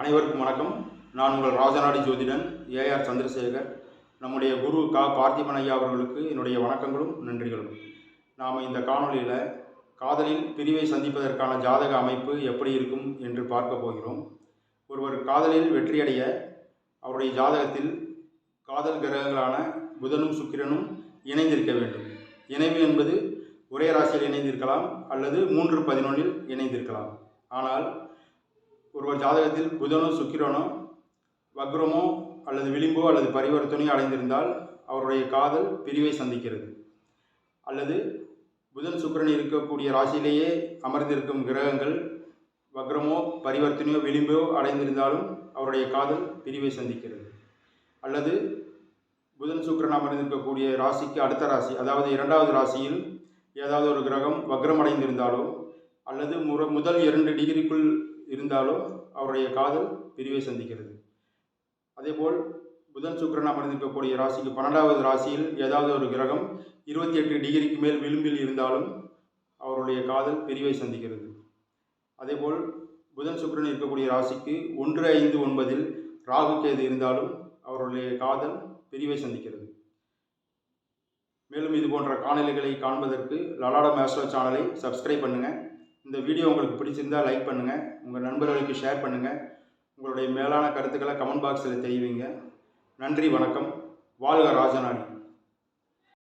அனைவருக்கும் வணக்கம். நான் உங்கள் ராஜநாடி ஜோதிடன் ஏஆர் சந்திரசேகர். நம்முடைய குரு கா பார்த்திபன் ஐயா அவர்களுக்கு என்னுடைய வணக்கங்களும் நன்றிகளும். நாம் இந்த காணொளியில் காதலில் பிரிவை சந்திப்பதற்கான ஜாதக அமைப்பு எப்படி இருக்கும் என்று பார்க்க போகிறோம். ஒருவர் காதலில் வெற்றியடைய அவருடைய ஜாதகத்தில் காதல் கிரகங்களான புதனும் சுக்கிரனும் இணைந்திருக்க வேண்டும். இணைவு என்பது ஒரே ராசியில் இணைந்திருக்கலாம் அல்லது மூன்று பதினொன்றில் இணைந்திருக்கலாம். ஆனால் ஒருவர் ஜாதகத்தில் புதனோ சுக்கிரனோ வக்ரமோ அல்லது விளிம்போ அல்லது பரிவர்த்தனையோ அடைந்திருந்தால் அவருடைய காதல் பிரிவை சந்திக்கிறது. அல்லது புதன் சுக்கிரன் இருக்கக்கூடிய ராசியிலேயே அமர்ந்திருக்கும் கிரகங்கள் வக்ரமோ பரிவர்த்தனையோ விளிம்போ அடைந்திருந்தாலும் அவருடைய காதல் பிரிவை சந்திக்கிறது. அல்லது புதன் சுக்கிரன் அமர்ந்திருக்கக்கூடிய ராசிக்கு அடுத்த ராசி அதாவது இரண்டாவது ராசியில் ஏதாவது ஒரு கிரகம் வக்ரம் அடைந்திருந்தாலோ அல்லது முற முதல் இரண்டு டிகிரிக்குள் இருந்தாலும் அவருடைய காதல் பிரிவை சந்திக்கிறது. அதேபோல் புதன் சுக்கரன் அமர்ந்திருக்கக்கூடிய ராசிக்கு பன்னெண்டாவது ராசியில் ஏதாவது ஒரு கிரகம் இருபத்தி எட்டு டிகிரிக்கு மேல் விளிம்பில் இருந்தாலும் அவருடைய காதல் பிரிவை சந்திக்கிறது. அதேபோல் புதன் சுக்கரன் இருக்கக்கூடிய ராசிக்கு ஒன்று ஐந்து ஒன்பதில் ராகு கேது இருந்தாலும் அவருடைய காதல் பிரிவை சந்திக்கிறது. மேலும் இது போன்ற காணொலிகளை காண்பதற்கு லலாடம் ஆஸ்ட்ரோ சேனலை சப்ஸ்கிரைப் பண்ணுங்கள் இந்த வீடியோ உங்களுக்கு பிடிச்சிருந்தா லைக் பண்ணுங்கள் உங்கள் நண்பர்களுக்கு ஷேர் பண்ணுங்கள் உங்களுடைய மேலான கருத்துக்களை கமெண்ட் பாக்ஸில் தெரிவிங்க. நன்றி வணக்கம். வாழ்க ராஜநாடி.